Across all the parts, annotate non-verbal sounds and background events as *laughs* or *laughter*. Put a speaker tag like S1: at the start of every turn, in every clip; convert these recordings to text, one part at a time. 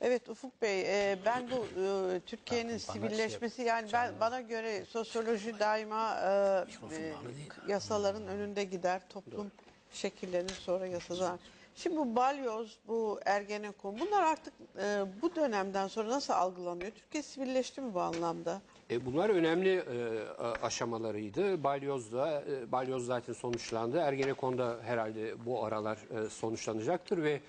S1: Evet Ufuk Bey, e, ben bu e, Türkiye'nin
S2: Bana
S1: sivilleşmesi
S2: şey-
S1: yani ben bana göre sosyoloji daima e, e, yasaların önünde gider, toplum şekillenir sonra yasalar. Şimdi bu balyoz, bu ergenekon bunlar artık e, bu dönemden sonra nasıl algılanıyor? Türkiye sivilleşti mi bu anlamda?
S3: E, bunlar önemli e, a- aşamalarıydı. Balyoz'da, e, Balyoz zaten sonuçlandı. Ergenekon'da herhalde bu aralar e, sonuçlanacaktır ve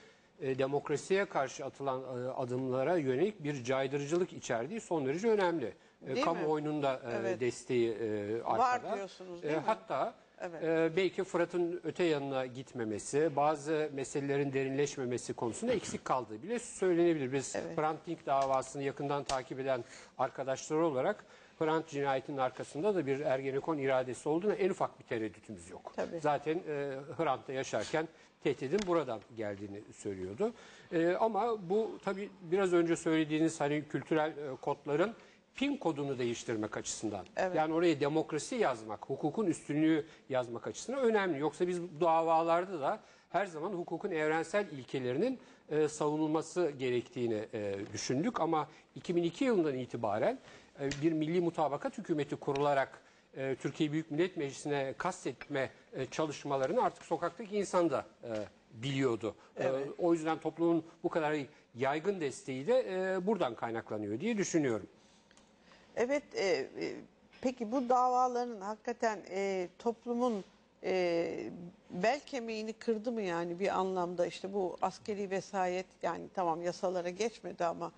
S3: e, demokrasiye karşı atılan e, adımlara yönelik bir caydırıcılık içerdiği son derece önemli. E,
S1: Değil
S3: kamuoyunun da e,
S1: Evet.
S3: desteği e, arkada.
S1: diyorsunuz, değil mi?
S3: Hatta
S1: Evet.
S3: e, belki Fırat'ın öte yanına gitmemesi, bazı meselelerin derinleşmemesi konusunda eksik kaldığı bile söylenebilir. Biz
S1: Evet.
S3: Hrant Dink davasını yakından takip eden arkadaşlar olarak Hrant cinayetinin arkasında da bir Ergenekon iradesi olduğuna en ufak bir tereddütümüz yok.
S1: Tabii.
S3: Zaten e, Hrant'ta yaşarken tehdidin buradan geldiğini söylüyordu. E, ama bu tabii biraz önce söylediğiniz hani kültürel e, kodların PIN kodunu değiştirmek açısından.
S1: Evet.
S3: Yani oraya demokrasi yazmak, hukukun üstünlüğü yazmak açısından önemli. Yoksa biz bu davalarda da her zaman hukukun evrensel ilkelerinin e, savunulması gerektiğini e, düşündük. Ama 2002 yılından itibaren e, bir milli mutabakat hükümeti kurularak e, Türkiye Büyük Millet Meclisi'ne kastetme e, çalışmalarını artık sokaktaki insan da e, biliyordu. E, o yüzden toplumun bu kadar yaygın desteği de e, buradan kaynaklanıyor diye düşünüyorum.
S1: Evet, e, e, peki bu davaların hakikaten e, toplumun e, bel kemiğini kırdı mı yani bir anlamda işte bu askeri vesayet yani tamam yasalara geçmedi ama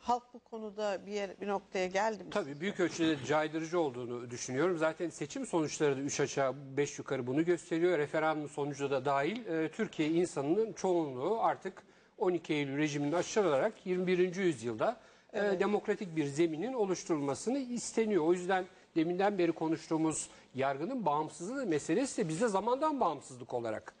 S1: halk bu konuda bir yer, bir noktaya geldi mi?
S3: Tabii büyük ölçüde caydırıcı olduğunu düşünüyorum. Zaten seçim sonuçları da 3 aşağı 5 yukarı bunu gösteriyor. Referandum sonucu da dahil e, Türkiye insanının çoğunluğu artık 12 Eylül rejimini aşılarak 21. yüzyılda e, demokratik bir zeminin oluşturulmasını isteniyor. O yüzden deminden beri konuştuğumuz yargının bağımsızlığı meselesi de bizde zamandan bağımsızlık olarak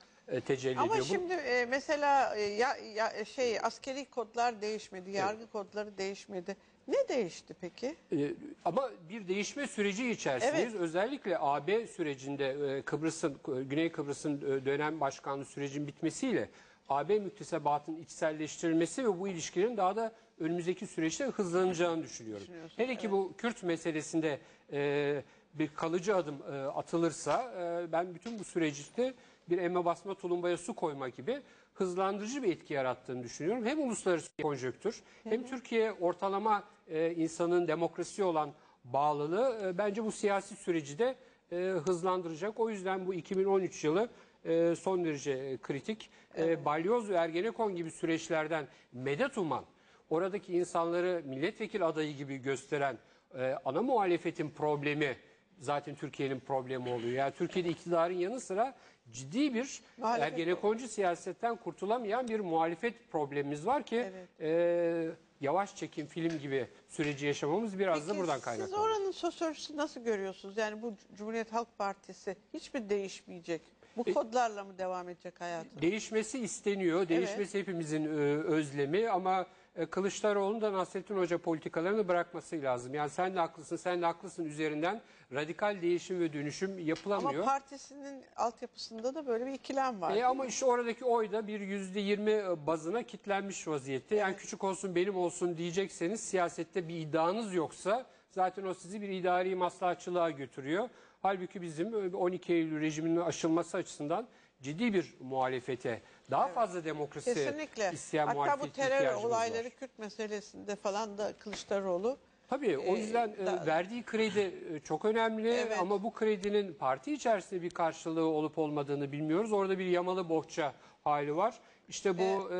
S3: tecelli
S1: Ama
S3: ediyor. Bu-
S1: şimdi e, mesela e, ya, ya şey askeri kodlar değişmedi, yargı kodları değişmedi. Ne değişti peki?
S3: Ee, ama bir değişme süreci içerisindeyiz.
S1: Evet.
S3: Özellikle AB sürecinde e, Kıbrıs'ın e, Güney Kıbrıs'ın e, dönem başkanlığı sürecin bitmesiyle AB müktesebatının içselleştirilmesi ve bu ilişkilerin daha da önümüzdeki süreçte hızlanacağını düşünüyorum. Hele ki bu Kürt meselesinde e, bir kalıcı adım e, atılırsa e, ben bütün bu süreçte bir emme basma tulumbaya su koyma gibi hızlandırıcı bir etki yarattığını düşünüyorum. Hem uluslararası konjöktür hem Türkiye ortalama e, insanın demokrasi olan bağlılığı e, bence bu siyasi süreci de e, hızlandıracak. O yüzden bu 2013 yılı e, son derece kritik. E, Balyoz ve Ergenekon gibi süreçlerden medet uman, oradaki insanları milletvekili adayı gibi gösteren e, ana muhalefetin problemi zaten Türkiye'nin problemi oluyor. Yani Türkiye'de iktidarın yanı sıra ciddi bir
S1: Muhalefet-
S3: Ergenekoncu siyasetten kurtulamayan bir muhalefet problemimiz var ki e, yavaş çekim film gibi süreci yaşamamız biraz da
S1: Peki
S3: buradan
S1: Siz
S3: kaynaklanıyor.
S1: oranın sosyolojisini nasıl görüyorsunuz? Yani bu Cumhuriyet Halk Partisi hiç mi değişmeyecek? Bu
S3: E-
S1: kodlarla mı devam edecek hayatı?
S3: Değişmesi isteniyor. Değişmesi hepimizin e, özlemi ama e, Kılıçdaroğlu'nun da Nasrettin Hoca politikalarını bırakması lazım. Yani sen de haklısın, sen de haklısın üzerinden radikal değişim ve dönüşüm
S1: Ama
S3: yapılamıyor.
S1: partisinin altyapısında da böyle bir ikilem var.
S3: E ama işte oradaki oy da bir yüzde yirmi bazına kitlenmiş vaziyette. Yani küçük olsun benim olsun diyecekseniz siyasette bir iddianız yoksa zaten o sizi bir idari maslahatçılığa götürüyor. Halbuki bizim 12 Eylül rejiminin aşılması açısından ciddi bir muhalefete, daha fazla demokrasi
S1: Kesinlikle.
S3: isteyen
S1: Hatta bu terör olayları
S3: var.
S1: Kürt meselesinde falan da Kılıçdaroğlu
S3: Tabii o yüzden e,
S1: da-
S3: verdiği kredi e, çok önemli
S1: Evet.
S3: ama bu kredinin parti içerisinde bir karşılığı olup olmadığını bilmiyoruz. Orada bir yamalı bohça hali var. İşte bu e,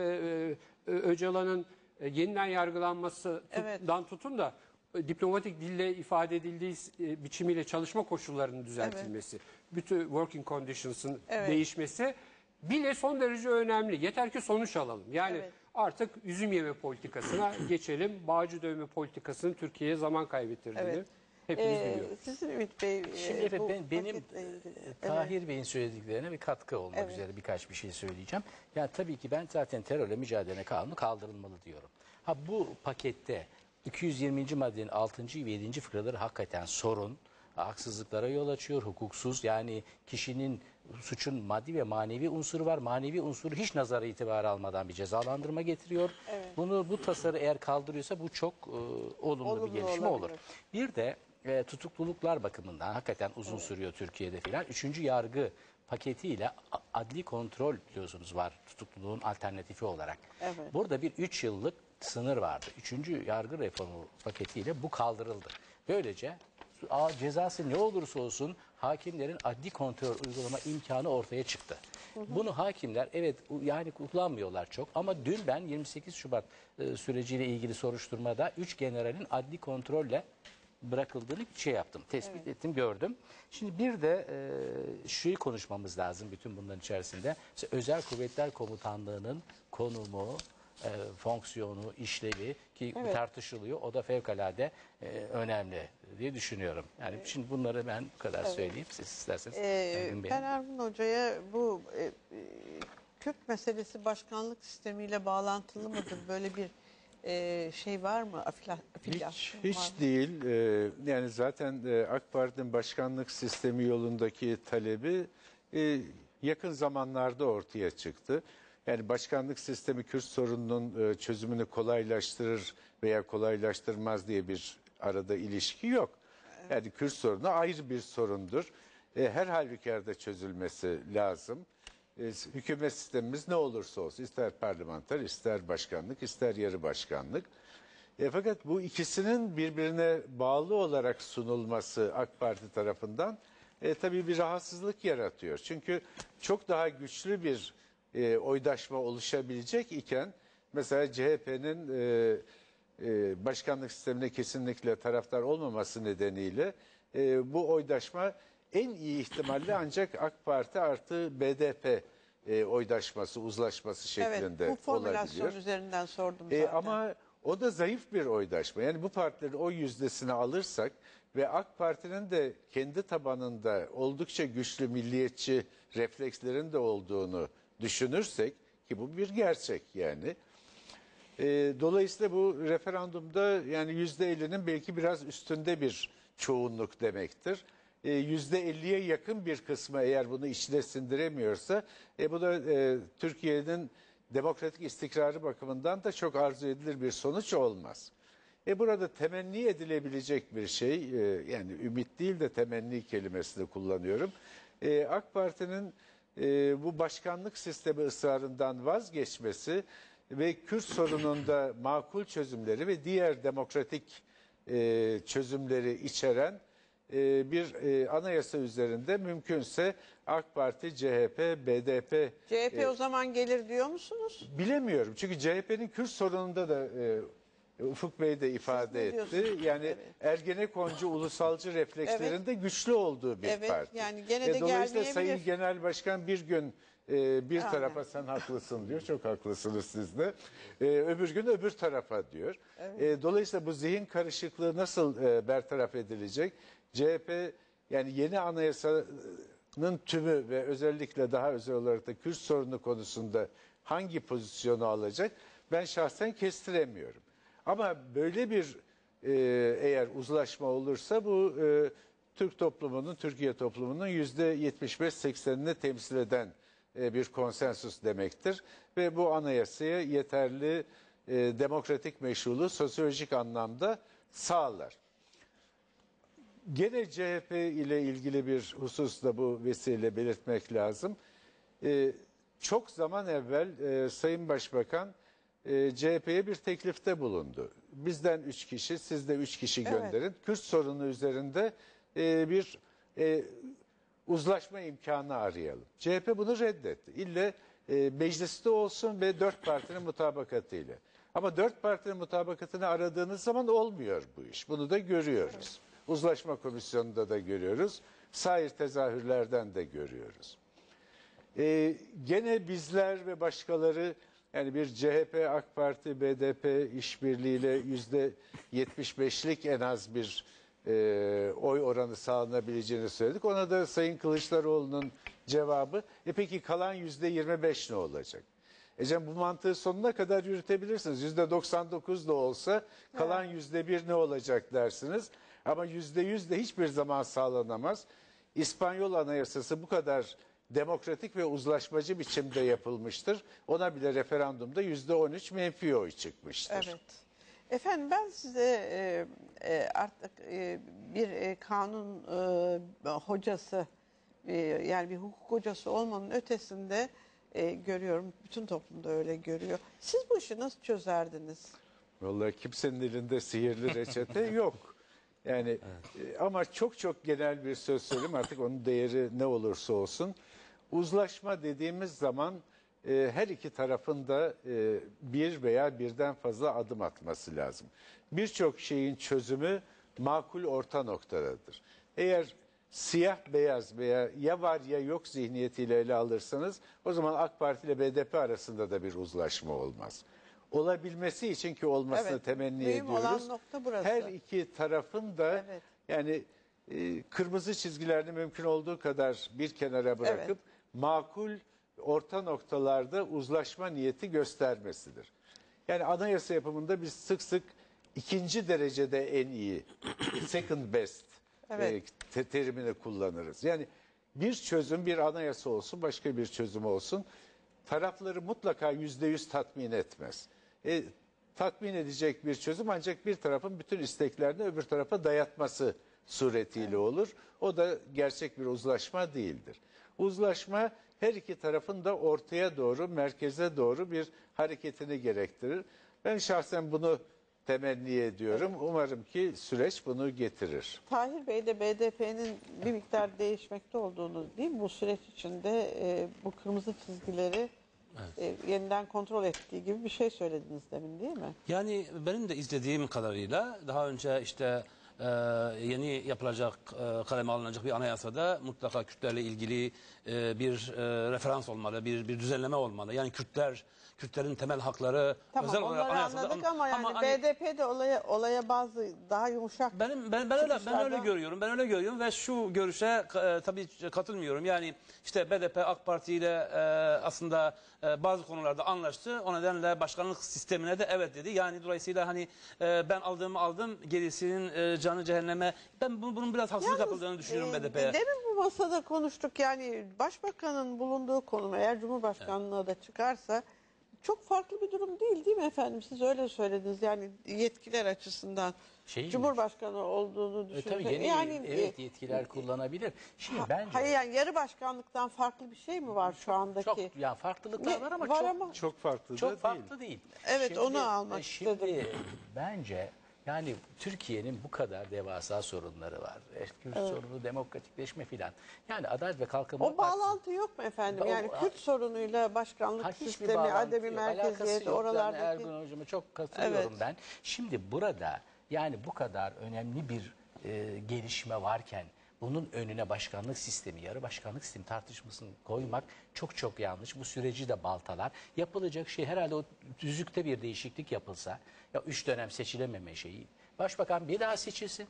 S3: e, Öcalan'ın e, yeniden yargılanmasından
S1: Evet.
S3: tutun da e, diplomatik dille ifade edildiği e, biçimiyle çalışma koşullarının düzeltilmesi, bütün working conditions'ın
S1: Evet.
S3: değişmesi bile son derece önemli. Yeter ki sonuç alalım. Yani
S1: Evet.
S3: artık üzüm yeme politikasına *clears throat* geçelim. Bağcı dövme politikasının Türkiye'ye zaman kaybettirdiğini
S1: Evet.
S3: hepimiz
S1: Ee,
S3: biliyoruz.
S1: sizin Ümit Bey, e,
S2: Şimdi efendim
S1: bu
S2: ben, benim e,
S1: Evet.
S2: Tahir Bey'in söylediklerine bir katkı olmak
S1: Evet.
S2: üzere birkaç bir şey söyleyeceğim. Yani tabii ki ben zaten terörle mücadele kanunu kaldırılmalı diyorum. Ha bu pakette 220. maddenin 6. ve 7. fıkraları hakikaten sorun. Haksızlıklara yol açıyor, hukuksuz yani kişinin suçun maddi ve manevi unsuru var. Manevi unsuru hiç nazara itibar almadan bir cezalandırma getiriyor. Bunu bu tasarı eğer kaldırıyorsa bu çok e, olumlu,
S1: Olumlu
S2: bir gelişme
S1: olabilir.
S2: olur. Bir de e, tutukluluklar bakımından hakikaten uzun sürüyor Türkiye'de filan. Üçüncü yargı paketiyle adli kontrol biliyorsunuz var tutukluluğun alternatifi olarak.
S1: Evet.
S2: Burada bir 3 yıllık sınır vardı. Üçüncü yargı reformu paketiyle bu kaldırıldı. Böylece a- cezası ne olursa olsun hakimlerin adli kontrol uygulama imkanı ortaya çıktı. Bunu hakimler evet yani kullanmıyorlar çok ama dün ben 28 Şubat e, süreciyle ilgili soruşturmada 3 generalin adli kontrolle bırakıldığını şey yaptım. Tespit ettim, gördüm. Şimdi bir de e, şeyi konuşmamız lazım bütün bunların içerisinde. İşte Özel Kuvvetler Komutanlığı'nın konumu, e, fonksiyonu, işlevi ki
S1: Evet.
S2: tartışılıyor. O da fevkalade e, önemli diye düşünüyorum. Yani şimdi bunları ben bu kadar söyleyeyim. Siz isterseniz.
S1: Ee,
S2: Ergun Bey.
S1: ben Ergun Hoca'ya bu e, e, Kürt meselesi başkanlık sistemiyle bağlantılı mıdır? Böyle bir e, şey var mı? Afila,
S4: Hiç,
S1: afilyasyon
S4: hiç
S1: var mı?
S4: değil. Ee, yani zaten e, AK Parti'nin başkanlık sistemi yolundaki talebi e, yakın zamanlarda ortaya çıktı. Yani başkanlık sistemi Kürt sorununun e, çözümünü kolaylaştırır veya kolaylaştırmaz diye bir arada ilişki yok. Yani Kürt sorunu ayrı bir sorundur. E, her halükarda çözülmesi lazım. E, hükümet sistemimiz ne olursa olsun ister parlamenter ister başkanlık ister yarı başkanlık. E, fakat bu ikisinin birbirine bağlı olarak sunulması AK Parti tarafından e, tabii bir rahatsızlık yaratıyor. Çünkü çok daha güçlü bir e, oydaşma oluşabilecek iken mesela CHP'nin e, e, başkanlık sistemine kesinlikle taraftar olmaması nedeniyle e, bu oydaşma en iyi ihtimalle ancak AK Parti artı BDP e, oydaşması, uzlaşması
S1: Evet,
S4: şeklinde
S1: bu formülasyon
S4: olabilir.
S1: üzerinden sordum
S4: E,
S1: zaten.
S4: ama o da zayıf bir oydaşma. Yani bu partilerin o yüzdesini alırsak ve AK Parti'nin de kendi tabanında oldukça güçlü milliyetçi reflekslerin de olduğunu düşünürsek ki bu bir gerçek yani. E, dolayısıyla bu referandumda yani yüzde ellinin belki biraz üstünde bir çoğunluk demektir. E, Yüzde elliye yakın bir kısmı eğer bunu içine sindiremiyorsa e, bu da e, Türkiye'nin demokratik istikrarı bakımından da çok arzu edilir bir sonuç olmaz. E burada temenni edilebilecek bir şey e, yani ümit değil de temenni kelimesini kullanıyorum. E, AK Parti'nin e, bu başkanlık sistemi ısrarından vazgeçmesi ve Kürt sorununda makul çözümleri ve diğer demokratik e, çözümleri içeren e, bir e, anayasa üzerinde mümkünse AK Parti, CHP, BDP
S1: CHP
S4: e,
S1: o zaman gelir diyor musunuz?
S4: Bilemiyorum çünkü CHP'nin Kürt sorununda da e, Ufuk Bey de ifade etti. Yani
S1: Evet.
S4: Ergenekoncu ulusalcı reflekslerinde güçlü olduğu bir
S1: Evet,
S4: parti.
S1: yani gene de
S4: dolayısıyla Sayın. Genel Başkan bir gün e, bir
S1: Aynen.
S4: tarafa sen haklısın diyor. Çok haklısınız siz de. E, öbür gün öbür tarafa diyor. E, dolayısıyla bu zihin karışıklığı nasıl e, bertaraf edilecek? CHP yani yeni anayasanın tümü ve özellikle daha özel olarak da Kürt sorunu konusunda hangi pozisyonu alacak? Ben şahsen kestiremiyorum. Ama böyle bir e, eğer uzlaşma olursa bu e, Türk toplumunun, Türkiye toplumunun yüzde 75-80'ini temsil eden e, bir konsensus demektir. Ve bu anayasaya yeterli e, demokratik meşruluğu sosyolojik anlamda sağlar. Gene CHP ile ilgili bir husus da bu vesileyle belirtmek lazım. Ee, çok zaman evvel e, Sayın Başbakan e, CHP'ye bir teklifte bulundu. Bizden üç kişi, siz de üç kişi
S1: Evet.
S4: gönderin. Kürt sorunu üzerinde e, bir e, uzlaşma imkanı arayalım. CHP bunu reddetti. İlle e, mecliste olsun ve dört partinin mutabakatıyla. Ama dört partinin mutabakatını aradığınız zaman olmuyor bu iş. Bunu da görüyoruz. Uzlaşma komisyonunda da görüyoruz. Sair tezahürlerden de görüyoruz. Ee, gene bizler ve başkaları yani bir CHP, AK Parti, BDP işbirliğiyle yüzde 75'lik en az bir e, oy oranı sağlanabileceğini söyledik. Ona da Sayın Kılıçdaroğlu'nun cevabı e peki kalan yüzde 25 ne olacak? E canım bu mantığı sonuna kadar yürütebilirsiniz. Yüzde 99 da olsa kalan yüzde bir ne olacak dersiniz. Ama yüzde yüz de hiçbir zaman sağlanamaz. İspanyol Anayasası bu kadar demokratik ve uzlaşmacı biçimde yapılmıştır. Ona bile referandumda yüzde on üç menfi oy çıkmıştır.
S1: Evet. Efendim ben size e, e, artık e, bir e, kanun e, hocası e, yani bir hukuk hocası olmanın ötesinde e, görüyorum. Bütün toplumda öyle görüyor. Siz bu işi nasıl çözerdiniz?
S4: Vallahi kimsenin elinde sihirli reçete *laughs* yok. Yani e, ama çok çok genel bir söz söyleyeyim artık onun değeri ne olursa olsun. Uzlaşma dediğimiz zaman e, her iki tarafın da e, bir veya birden fazla adım atması lazım. Birçok şeyin çözümü makul orta noktadadır. Eğer siyah beyaz veya ya var ya yok zihniyetiyle ele alırsanız o zaman AK Parti ile BDP arasında da bir uzlaşma olmaz. Olabilmesi için ki olmasını
S1: Evet,
S4: temenni
S1: mühim olan
S4: ediyoruz.
S1: nokta burası.
S4: Her iki tarafın da
S1: Evet.
S4: yani e, kırmızı çizgilerini mümkün olduğu kadar bir kenara bırakıp
S1: Evet.
S4: Makul orta noktalarda uzlaşma niyeti göstermesidir. Yani anayasa yapımında biz sık sık ikinci derecede en iyi, *clears throat* second best
S1: Evet.
S4: e, te- terimini kullanırız. Yani bir çözüm bir anayasa olsun başka bir çözüm olsun tarafları mutlaka yüzde yüz tatmin etmez. E, tatmin edecek bir çözüm ancak bir tarafın bütün isteklerini öbür tarafa dayatması suretiyle olur. O da gerçek bir uzlaşma değildir. Uzlaşma her iki tarafın da ortaya doğru, merkeze doğru bir hareketini gerektirir. Ben şahsen bunu temenni ediyorum. Umarım ki süreç bunu getirir.
S1: Tahir Bey de BDP'nin bir miktar değişmekte olduğunu değil mi? Bu süreç içinde e, bu kırmızı çizgileri e, yeniden kontrol ettiği gibi bir şey söylediniz demin değil mi?
S5: Yani benim de izlediğim kadarıyla daha önce işte e, yeni yapılacak, e, kaleme alınacak bir anayasada mutlaka Kürtlerle ilgili e, bir e, referans olmalı, bir bir düzenleme olmalı. Yani Kürtler, Kürtlerin temel hakları
S1: Tamam
S5: özel olarak
S1: onları
S5: anayasada
S1: anladık ama yani
S5: hani-
S1: BDP de olaya olaya bazı daha yumuşak
S5: Benim ben, ben öyle ben
S1: Çıkışlarda-
S5: öyle görüyorum. Ben öyle görüyorum ve şu görüşe e, tabii katılmıyorum. Yani işte BDP AK Parti ile e, aslında e, bazı konularda anlaştı. O nedenle başkanlık sistemine de evet dedi. Yani dolayısıyla hani e, ben aldığımı aldım, gerisinin e, canı cehenneme. Ben bu- bunun biraz haksızlık yapıldığını düşünüyorum
S1: e,
S5: BDP'ye.
S1: Demin bu masada konuştuk yani başbakanın bulunduğu konum eğer Cumhurbaşkanlığı da çıkarsa çok farklı bir durum değil değil mi efendim? Siz öyle söylediniz yani yetkiler açısından.
S2: Şey mi?
S1: Cumhurbaşkanı olduğunu
S2: E,
S1: düşünün.
S2: tabii
S1: yani
S2: evet
S1: e,
S2: yetkiler kullanabilir. Şimdi
S1: ha-
S2: bence
S1: hayır yani yarı başkanlıktan farklı bir şey mi var şu andaki?
S2: çok ya farklılıklar
S1: Ne-
S2: var ama
S1: var
S2: çok
S1: ama-
S4: Çok farklı
S2: çok
S4: da değil.
S2: farklı değil.
S1: Evet, onu almak
S2: şimdi
S1: istedim.
S2: bence yani Türkiye'nin bu kadar devasa sorunları var. Kürt sorunu, demokratikleşme filan. Yani Adalet ve Kalkınma
S1: O
S2: Partisi-
S1: bağlantı yok mu efendim?
S2: O-
S1: Yani Kürt sorunuyla başkanlık sistemi,
S2: bağlantı
S1: ademi
S2: yok. Alakası
S1: merkeziyet,
S2: yok.
S1: oralardaki...
S2: Ergun hocama çok katılıyorum
S1: Evet.
S2: ben. Şimdi burada yani bu kadar önemli bir e, gelişme varken bunun önüne başkanlık sistemi, yarı başkanlık sistemi tartışmasını koymak çok çok yanlış. Bu süreci de baltalar. Yapılacak şey herhalde o düzlükte bir değişiklik yapılsa, ya üç dönem seçilememe şeyi. Başbakan bir daha seçilsin.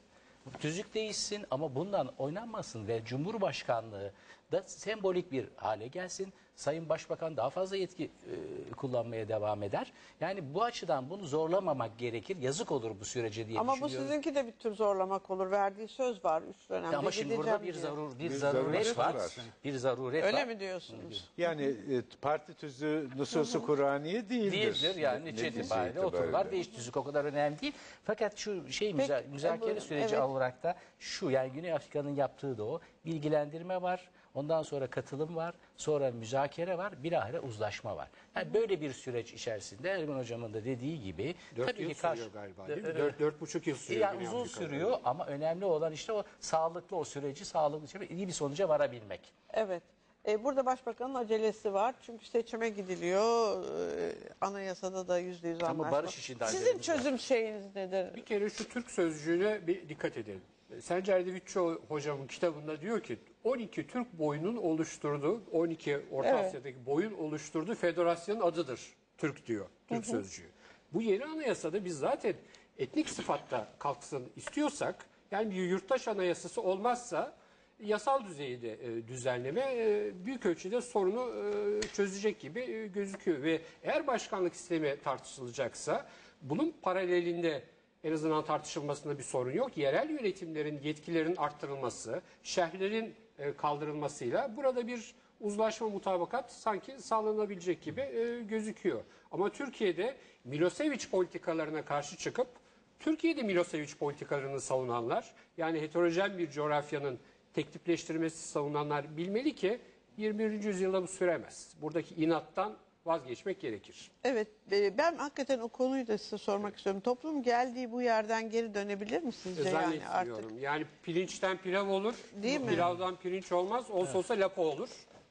S2: Tüzük değişsin ama bundan oynanmasın ve Cumhurbaşkanlığı da sembolik bir hale gelsin. Sayın Başbakan daha fazla yetki e, kullanmaya devam eder. Yani bu açıdan bunu zorlamamak gerekir. Yazık olur bu sürece diye
S1: Ama bu
S2: düşünüyorum.
S1: sizinki de bir tür zorlamak olur. Verdiği söz var üç dönemde
S2: Ama şimdi burada bir
S1: diye.
S2: zarur bir,
S4: Bir
S2: zaruret
S4: zaruret
S2: var.
S4: var.
S2: Bir zaruret
S1: Öyle
S2: var.
S1: mi diyorsunuz?
S4: Yani e, parti tüzüğü nususu Kur'aniye değildir.
S2: Değildir yani netice itibariyle otururlar değiş tüzük o kadar önemli değil. Fakat şu şey
S1: Peki,
S2: müza- müzakere
S1: bu-
S2: süreci
S1: evet.
S2: olarak da şu yani Güney Afrika'nın yaptığı da o bilgilendirme var. Ondan sonra katılım var. Sonra müzakere var. Bilahare uzlaşma var. Yani böyle bir süreç içerisinde Ergun Hocam'ın da dediği gibi
S3: Dört
S2: tabii
S3: yıl
S2: ki karşı
S3: sürüyor galiba değil mi? Dört, dört buçuk yıl sürüyor.
S2: yani uzun sürüyor ama önemli olan işte o sağlıklı o süreci sağlıklı şekilde iyi bir sonuca varabilmek.
S1: Evet. E, burada başbakanın acelesi var. Çünkü seçime gidiliyor. E, anayasada da yüzde yüz
S2: Ama
S1: anlaşma.
S2: barış içinde
S1: Sizin
S2: acelemiz var.
S1: çözüm şeyiniz nedir?
S3: Bir kere şu Türk sözcüğüne bir dikkat edelim. Sencer Devitçi hocamın kitabında diyor ki 12 Türk boyunun oluşturduğu 12 Orta
S1: Evet.
S3: Asya'daki boyun oluşturduğu federasyonun adıdır Türk diyor Türk sözcüğü. Bu yeni anayasada biz zaten etnik sıfatta kalksın istiyorsak yani bir yurttaş anayasası olmazsa yasal düzeyde e, düzenleme e, büyük ölçüde sorunu e, çözecek gibi e, gözüküyor ve eğer başkanlık sistemi tartışılacaksa bunun paralelinde en azından tartışılmasında bir sorun yok. Yerel yönetimlerin yetkilerin arttırılması, şehirlerin e, kaldırılmasıyla burada bir uzlaşma mutabakat sanki sağlanabilecek gibi e, gözüküyor. Ama Türkiye'de Milosevic politikalarına karşı çıkıp Türkiye'de Milosevic politikalarını savunanlar yani heterojen bir coğrafyanın tek tipleştirmesi savunanlar bilmeli ki 21. yüzyılda bu süremez. Buradaki inattan vazgeçmek gerekir.
S1: Evet, e, ben hakikaten o konuyu da size sormak istiyorum. Toplum geldiği bu yerden geri dönebilir mi sizce yani
S3: Zannetmiyorum.
S1: artık?
S3: Yani pirinçten pilav olur,
S1: Değil mi?
S3: pilavdan pirinç olmaz, olsa olsa lapa olur.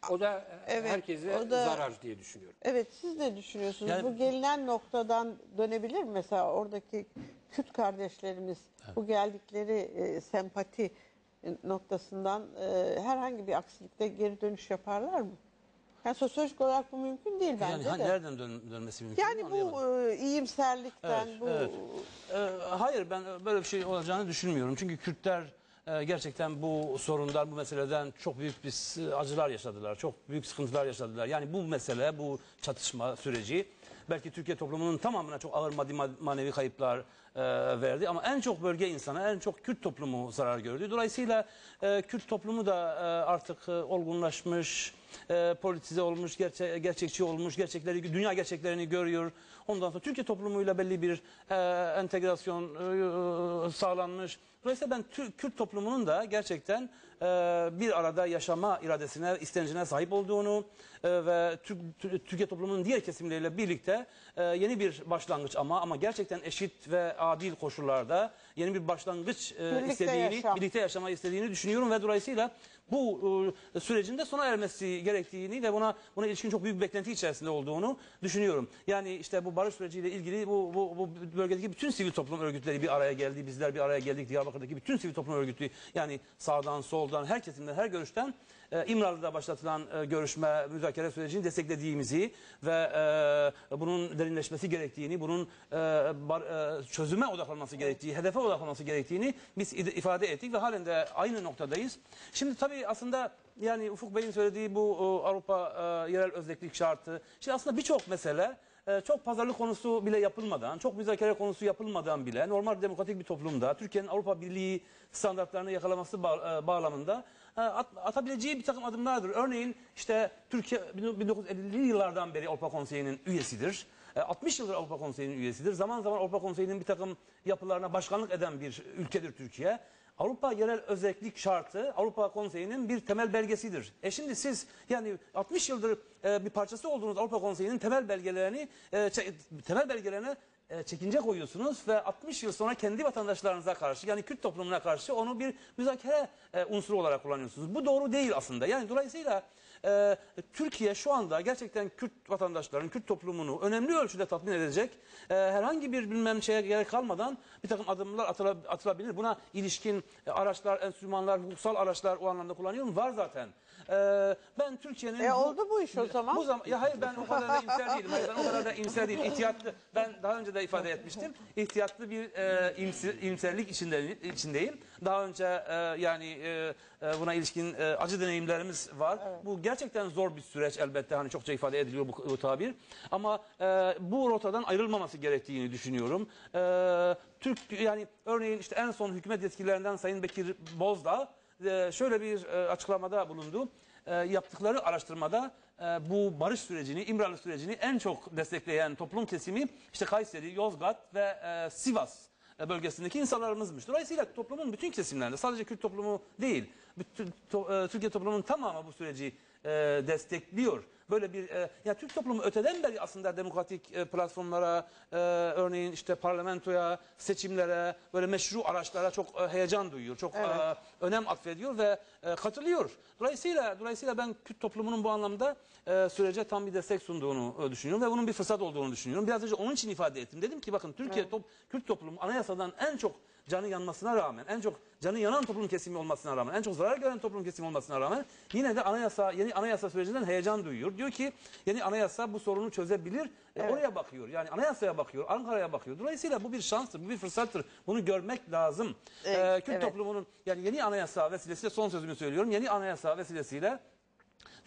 S3: O da e,
S1: Evet,
S3: herkese
S1: o da-
S3: zarar diye düşünüyorum.
S1: Evet, siz ne düşünüyorsunuz?
S5: Yani-
S1: bu gelinen noktadan dönebilir mi? Mesela oradaki Kürt kardeşlerimiz bu geldikleri e, sempati noktasından e, herhangi bir aksilikte geri dönüş yaparlar mı? Yani sosyolojik olarak bu mümkün değil
S5: Yani
S1: bence
S5: ha-
S1: de.
S5: nereden dön- dönmesi mümkün?
S1: Yani bu e, iyimserlikten,
S5: Evet,
S1: bu
S5: evet. Ee, hayır ben böyle bir şey olacağını düşünmüyorum. Çünkü Kürtler e, gerçekten bu sorundan, bu meseleden çok büyük bir acılar yaşadılar. Çok büyük sıkıntılar yaşadılar. Yani bu mesele, bu çatışma süreci belki Türkiye toplumunun tamamına çok ağır maddi ma- manevi kayıplar e, verdi. Ama en çok bölge insanı, en çok Kürt toplumu zarar gördü. Dolayısıyla e, Kürt toplumu da e, artık e, olgunlaşmış, e, politize olmuş, gerçe- gerçekçi olmuş, gerçekleri, dünya gerçeklerini görüyor. Ondan sonra Türkiye toplumuyla belli bir e, entegrasyon e, sağlanmış. Dolayısıyla ben Tür- Kürt toplumunun da gerçekten e, bir arada yaşama iradesine, istencine sahip olduğunu e, ve Türk, Tür- Türkiye toplumunun diğer kesimleriyle birlikte e, yeni bir başlangıç ama ama gerçekten eşit ve adil koşullarda yeni bir başlangıç e,
S1: Birlikte
S5: istediğini,
S1: yaşam.
S5: birlikte yaşamayı istediğini düşünüyorum ve dolayısıyla bu e, sürecin de sona ermesi gerektiğini ve buna buna ilişkin çok büyük bir beklenti içerisinde olduğunu düşünüyorum. Yani işte bu barış süreciyle ilgili bu, bu, bu bölgedeki bütün sivil toplum örgütleri bir araya geldi. Bizler bir araya geldik. Diyarbakır'daki bütün sivil toplum örgütü yani sağdan soldan her kesimden her görüşten e, İmralı'da başlatılan e, görüşme müzakere sürecini desteklediğimizi ve e, bunun derinleşmesi gerektiğini, bunun e, çözüme odaklanması gerektiği, hedefe odaklanması gerektiğini biz ifade ettik ve halen de aynı noktadayız. Şimdi tabii aslında yani Ufuk Bey'in söylediği bu Avrupa yerel özellik şartı, şimdi aslında birçok mesele çok pazarlık konusu bile yapılmadan, çok müzakere konusu yapılmadan bile normal demokratik bir toplumda Türkiye'nin Avrupa Birliği standartlarını yakalaması bağ- bağlamında at- atabileceği bir takım adımlardır. Örneğin işte Türkiye 1950'li yıllardan beri Avrupa Konseyi'nin üyesidir. E, 60 yıldır Avrupa Konseyi'nin üyesidir. Zaman zaman Avrupa Konseyi'nin bir takım yapılarına başkanlık eden bir ülkedir Türkiye. Avrupa yerel özellik şartı Avrupa Konseyi'nin bir temel belgesidir. E şimdi siz yani 60 yıldır e, bir parçası olduğunuz Avrupa Konseyi'nin temel belgelerini e, temel belgelerine e, çekince koyuyorsunuz ve 60 yıl sonra kendi vatandaşlarınıza karşı yani Kürt toplumuna karşı onu bir müzakere e, unsuru olarak kullanıyorsunuz. Bu doğru değil aslında. Yani dolayısıyla e, Türkiye şu anda gerçekten Kürt vatandaşların, Kürt toplumunu önemli ölçüde tatmin edecek herhangi bir bilmem şeye gerek kalmadan bir takım adımlar atıla- atılabilir. Buna ilişkin araçlar, enstrümanlar, hukuksal araçlar o anlamda kullanıyorum. Var zaten. E, ben Türkiye'nin...
S1: E, oldu bu iş o zaman.
S5: Bu zaman ya hayır ben o kadar da imser değilim. Hayır ben o kadar da imser değilim. İhtiyatlı. Ben daha önce de ifade etmiştim. İhtiyatlı bir e, imsi- imserlik içinde, içindeyim. Daha önce e, yani e, e, buna ilişkin e, acı deneyimlerimiz var. Bu gerçekten zor bir süreç elbette. Hani çokça ifade ediliyor bu, bu tabir. Ama e, bu rotadan ayrılmaması gerektiğini düşünüyorum. E, Türk yani örneğin işte en son hükümet yetkililerinden Sayın Bekir Bozdağ şöyle bir e, açıklamada bulundu. E, yaptıkları araştırmada e, bu barış sürecini, İmralı sürecini en çok destekleyen toplum kesimi işte Kayseri, Yozgat ve e, Sivas bölgesindeki insanlarımızmış. Dolayısıyla toplumun bütün kesimlerinde sadece Kürt toplumu değil, bütün, to- Türkiye toplumunun tamamı bu süreci destekliyor. Böyle bir e, ya Türk toplumu öteden beri aslında demokratik e, platformlara, e, örneğin işte parlamentoya, seçimlere, böyle meşru araçlara çok e, heyecan duyuyor, çok e, önem atfediyor ve e, katılıyor. Dolayısıyla dolayısıyla ben Kürt toplumunun bu anlamda e, sürece tam bir destek sunduğunu e, düşünüyorum ve bunun bir fırsat olduğunu düşünüyorum. Biraz önce onun için ifade ettim. Dedim ki bakın Türkiye top, Kürt toplumu anayasadan en çok canı yanmasına rağmen, en çok canı yanan toplum kesimi olmasına rağmen, en çok zarar gören toplum kesimi olmasına rağmen yine de anayasa, yeni anayasa sürecinden heyecan duyuyor. Diyor ki yeni anayasa bu sorunu çözebilir. E, oraya bakıyor. Yani anayasaya bakıyor, Ankara'ya bakıyor. Dolayısıyla bu bir şanstır, bu bir fırsattır. Bunu görmek lazım.
S1: Evet,
S5: Ee, Kürt
S1: evet.
S5: toplumunun yani yeni anayasa vesilesiyle son sözümü söylüyorum. Yeni anayasa vesilesiyle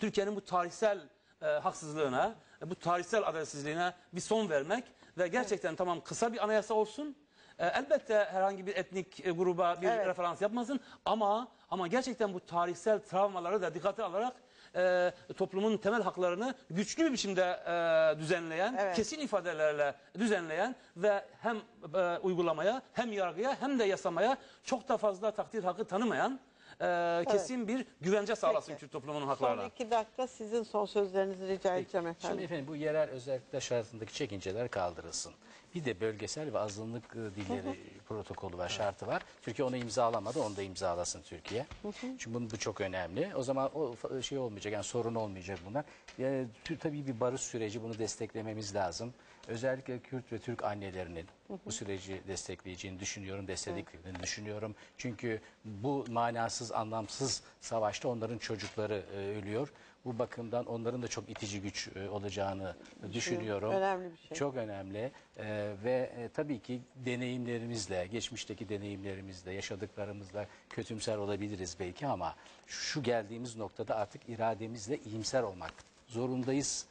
S5: Türkiye'nin bu tarihsel e, haksızlığına, e, bu tarihsel adaletsizliğine bir son vermek ve gerçekten tamam kısa bir anayasa olsun. E, elbette herhangi bir etnik e, gruba bir
S1: Evet.
S5: referans yapmasın ama ama gerçekten bu tarihsel travmaları da dikkate alarak e, toplumun temel haklarını güçlü bir biçimde e, düzenleyen,
S1: Evet.
S5: kesin ifadelerle düzenleyen ve hem e, uygulamaya hem yargıya hem de yasamaya çok da fazla takdir hakkı tanımayan e, kesin bir güvence sağlasın
S1: Peki.
S5: Türk toplumunun
S1: Son
S5: haklarına.
S1: iki dakika sizin son sözlerinizi rica edeceğim efendim.
S2: Şimdi efendim bu yerel özellikler şartındaki çekinceler kaldırılsın. Bir de bölgesel ve azınlık e, dilleri protokolü var, şartı var. Türkiye onu imzalamadı, onu da imzalasın Türkiye. Çünkü bu, bu çok önemli. O zaman o şey olmayacak, yani sorun olmayacak bunlar. Yani, tabii bir barış süreci, bunu desteklememiz lazım. Özellikle Kürt ve Türk annelerinin bu süreci destekleyeceğini düşünüyorum, desteklediklerini düşünüyorum. Çünkü bu manasız, anlamsız savaşta onların çocukları e, ölüyor. Bu bakımdan onların da çok itici güç e, olacağını düşünüyorum.
S1: Önemli bir şey.
S2: Çok önemli Ee, ve e, tabii ki deneyimlerimizle, geçmişteki deneyimlerimizle, yaşadıklarımızla kötümser olabiliriz belki ama şu geldiğimiz noktada artık irademizle iyimser olmak zorundayız.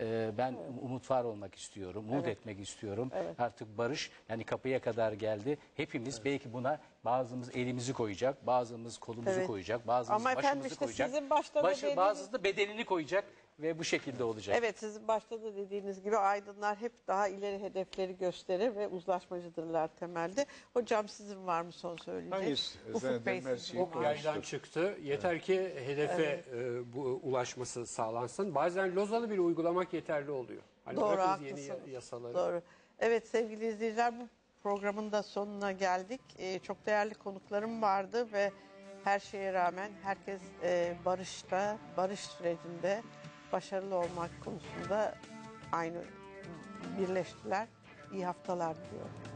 S2: Ee, ben umut var olmak istiyorum, umut etmek istiyorum. Artık barış yani kapıya kadar geldi. Hepimiz belki buna bazımız elimizi koyacak, bazımız kolumuzu
S1: Evet.
S2: koyacak, bazımız
S1: Ama efendim
S2: başımızı
S1: işte
S2: koyacak.
S1: sizin başta da
S2: Başı-
S1: dediğiniz-
S2: bazısı da bedenini koyacak ve bu şekilde olacak.
S1: Evet sizin başta da dediğiniz gibi aydınlar hep daha ileri hedefleri gösterir ve uzlaşmacıdırlar temelde. Hocam sizin var mı son söyleyecek?
S4: Hayır,
S1: Ufuk
S4: zaten
S1: Bey sizin var?
S3: Çok yaydan çıktı. Yeter ki hedefe e, bu ulaşması sağlansın. Bazen lozalı bile uygulamak yeterli oluyor. Hani
S1: Doğru
S3: yeni
S1: haklısınız.
S3: ya- yasaları.
S1: Doğru. Evet sevgili izleyiciler bu programın da sonuna geldik. Ee, çok değerli konuklarım vardı ve her şeye rağmen herkes e, barışta, barış sürecinde başarılı olmak konusunda aynı birleştiler. İyi haftalar diliyorum.